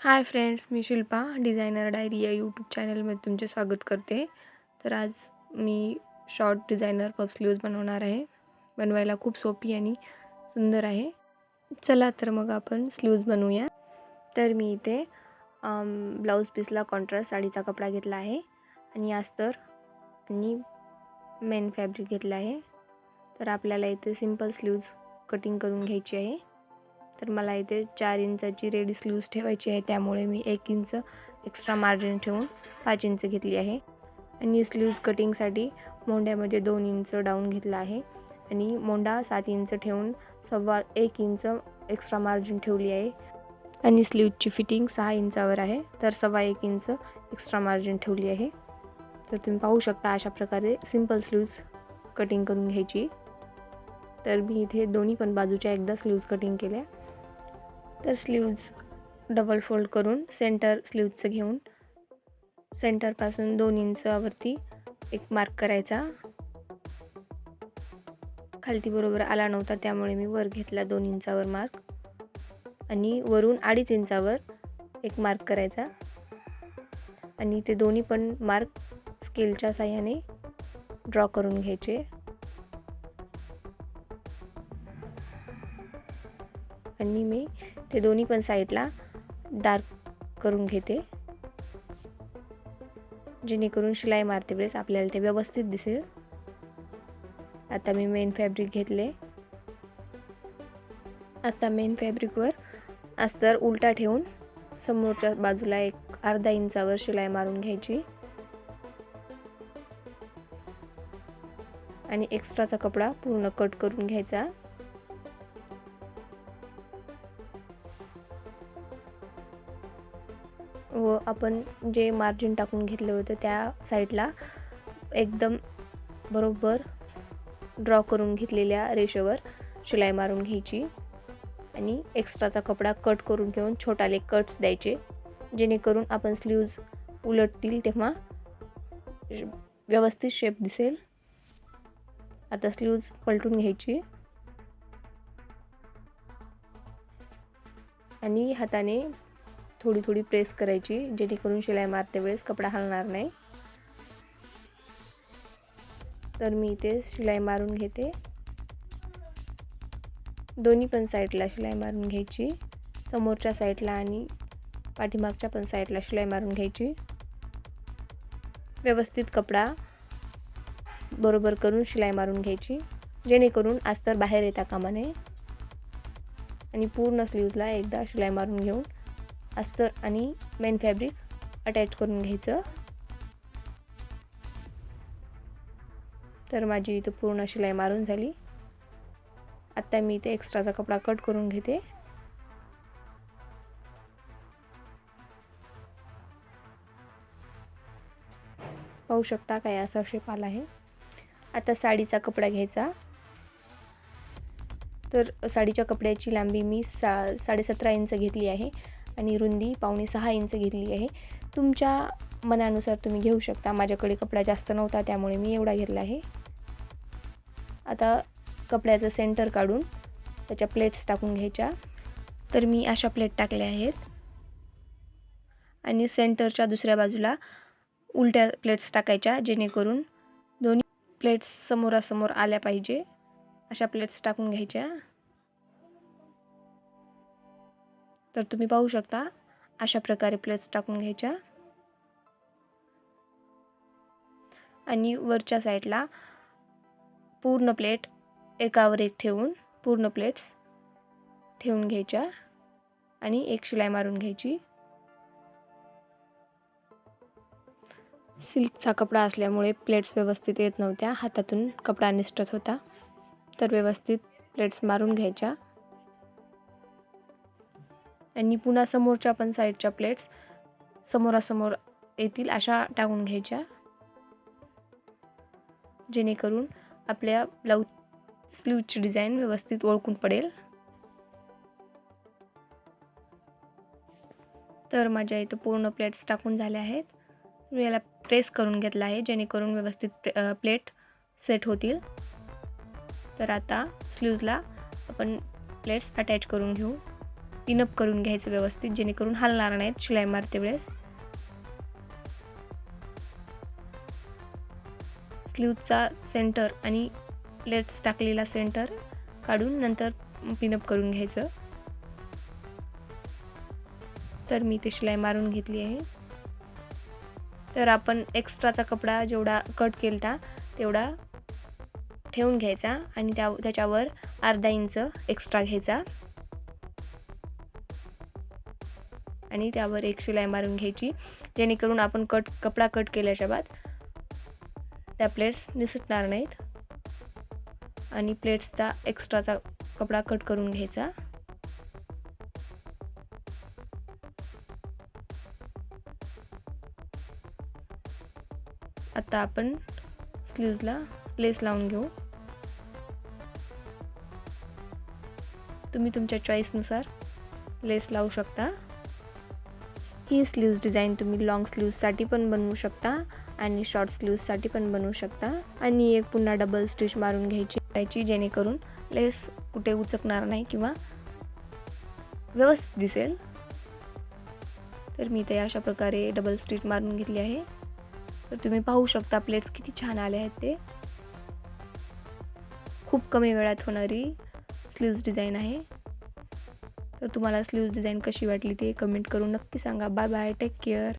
हाय friends मी Shilpa designer diary या YouTube चॅनलमध्ये तुमचे स्वागत करते. तर आज मी शॉर्ट डिझायनर पफ स्लीव्ज बनवणार आहे. बनवायला खूप सोपी आणि सुंदर आहे. चला तर मग आपण स्लीव्ज बनवूया. तर मी इथे ब्लाऊज पीसला कॉन्ट्रास्ट साडीचा कपडा घेतला आहे. आणि आस्तर आणि मेन फॅब्रिक घेतला आहे. तर आपल्याला इथे सिंपल स्लीव्ज कटिंग करून घ्यायची आहे. तर मला इथे चार इंचाची रेडी स्लीव्स ठेवायची आहे. त्यामुळे मी एक इंच एक्स्ट्रा मार्जिन ठेवून पाच इंच घेतली आहे. आणि स्लीव्ज कटिंगसाठी मोंड्यामध्ये दोन इंच डाऊन घेतला आहे. आणि मोंडा सात इंच ठेवून सव्वा एक इंच एक्स्ट्रा मार्जिन ठेवली आहे. आणि स्लीवची फिटिंग सहा इंचावर आहे. तर सव्वा एक इंच एक्स्ट्रा मार्जिन ठेवली आहे. तर तुम्ही पाहू शकता अशा प्रकारे सिंपल स्लीव्ज कटिंग करून घ्यायची. तर मी इथे दोन्ही पण बाजूच्या एकदा स्लीव्ज कटिंग केल्या. तर स्लीव्ज डबल फोल्ड करून सेंटर स्लीव्जचं घेऊन सेंटरपासून दोन इंचावरती एक मार्क करायचा. खालती बरोबर आला नव्हता त्यामुळे मी वर घेतला दोन इंचावर मार्क. आणि वरून अडीच इंचावर एक मार्क करायचा. आणि ते दोन्ही पण मार्क स्केलच्या साह्याने ड्रॉ करून घ्यायचे. आणि मी ते दोन्ही पण साईडला डार्क करून घेते. जेणेकरून शिलाई मारते वेळेस आपल्याला ते व्यवस्थित दिसेल. आता मी मेन फॅब्रिक घेतले. आता मेन फॅब्रिकवर अस्तर उलटा ठेवून समोरच्या बाजूला एक अर्धा इंचावर शिलाई मारून घ्यायची. आणि एक्स्ट्राचा कपडा पूर्ण कट करून घ्यायचा. आपण जे मार्जिन टाकून घेतलं होतं त्या साईडला एकदम बरोबर ड्रॉ करून घेतलेल्या रेषेवर शिलाई मारून घ्यायची. आणि एक्स्ट्राचा कपडा कट करून घेऊन छोटाले कट्स द्यायचे. जेणेकरून आपण स्लीव्ज उलटतील तेव्हा व्यवस्थित शेप दिसेल. आता स्लीव्ज पलटून घ्यायची. आणि हाताने थोडी थोडी प्रेस करायची जेणेकरून शिलाई मारते वेळेस कपडा हलणार नाही. तर मी इथे शिलाई मारून घेते. दोन्ही पण साईडला शिलाई मारून घ्यायची. समोरच्या साईडला आणि पाठीमागच्या पण साईडला शिलाई मारून घ्यायची. व्यवस्थित कपडा बरोबर करून शिलाई मारून घ्यायची. जेणेकरून अस्तर बाहेर येता कामा नये. आणि पूर्ण स्लीवला एकदा शिलाई मारून घेऊन अस्तर आणि मेन फॅब्रिक अटॅच करून घ्यायचं. तर माझी इथं पूर्ण शिलाई मारून झाली. आत्ता मी इथे एक्स्ट्राचा कपडा कट करून घेते. पाहू शकता काय असा शेप आला आहे. आता साडीचा कपडा घ्यायचा. तर साडीच्या कपड्याची लांबी मी सा साडेसतरा इंच घेतली आहे. आणि रुंदी पावणे सहा इंच घेतली आहे. तुमच्या मनानुसार तुम्ही घेऊ शकता. माझ्याकडे कपडा जास्त नव्हता त्यामुळे मी एवढा घेतला आहे. आता कपड्याचं सेंटर काढून त्याच्या प्लेट्स टाकून घ्यायच्या. तर मी अशा प्लेट टाकल्या आहेत. आणि सेंटरच्या दुसऱ्या बाजूला उलट्या प्लेट्स टाकायच्या जेणेकरून दोन्ही प्लेट्स समोरासमोर आल्या पाहिजे. अशा प्लेट्स टाकून घ्यायच्या. तर तुम्ही पाहू शकता अशा प्रकारे प्लेट्स टाकून घ्यायच्या. आणि वरच्या साईडला पूर्ण प्लेट एकावर एक ठेवून पूर्ण प्लेट्स ठेवून घ्यायच्या आणि एक शिलाई मारून घ्यायची. सिल्कचा कपडा असल्यामुळे प्लेट्स व्यवस्थित येत नव्हत्या हातातून कपडा निष्ठत होता. तर व्यवस्थित प्लेट्स मारून घ्यायच्या. आणि पुन्हा समोरच्या पण साईडच्या प्लेट्स समोरासमोर येतील अशा टाकून घ्यायच्या. जेणेकरून आपल्या ब्लाऊज स्लीवची डिझाईन व्यवस्थित ओळखून पडेल. तर माझ्या इथं पूर्ण प्लेट्स टाकून झाल्या आहेत. मी याला प्रेस करून घेतला आहे जेणेकरून व्यवस्थित प्लेट सेट होतील. तर आता स्लीव्जला आपण प्लेट्स अटॅच करून घेऊ. पिनअप करून घ्यायचं व्यवस्थित जेणेकरून हलणार नाहीत शिलाई मारते वेळेस. स्लीवचा सेंटर आणि प्लेट्स टाकलेला सेंटर काढून नंतर पिनअप करून घ्यायचं. तर मी ते शिलाई मारून घेतली आहे. तर आपण एक्स्ट्राचा कपडा जेवढा कट केलता तेवढा ठेवून घ्यायचा आणि त्या त्याच्यावर अर्धा इंच एक्स्ट्रा घ्यायचा. आणि त्यावर एक शिलाई मारून घ्यायची जेणेकरून आपण कट कपडा कट केल्याच्या बाद त्या प्लेट्स निसटणार नाहीत. आणि प्लेट्सचा एक्स्ट्राचा कपडा कट करून घ्यायचा. आता आपण स्लीव्जला लेस लावून घेऊ. तुम्ही तुमच्या चॉईसनुसार लेस लावू शकता. ही स्लीव्ज डिझाईन तुम्ही लाँग स्लीव्जसाठी पण बनवू शकता आणि शॉर्ट स्लीव्जसाठी पण बनवू शकता. आणि एक पुन्हा डबल स्टिच मारून घ्यायची त्याची जेणेकरून लेस कुठे उचकणार नाही किंवा व्यवस्थित दिसेल. तर मी ते अशा प्रकारे डबल स्टिच मारून घेतली आहे. तर तुम्ही पाहू शकता प्लेट्स किती छान आले आहेत ते. खूप कमी वेळात होणारी स्लीव्ज डिझाईन आहे. तर तुम्हाला स्लीव्ज डिझाईन कशी वाटली ते कमेंट करून नक्की सांगा. Bye bye take care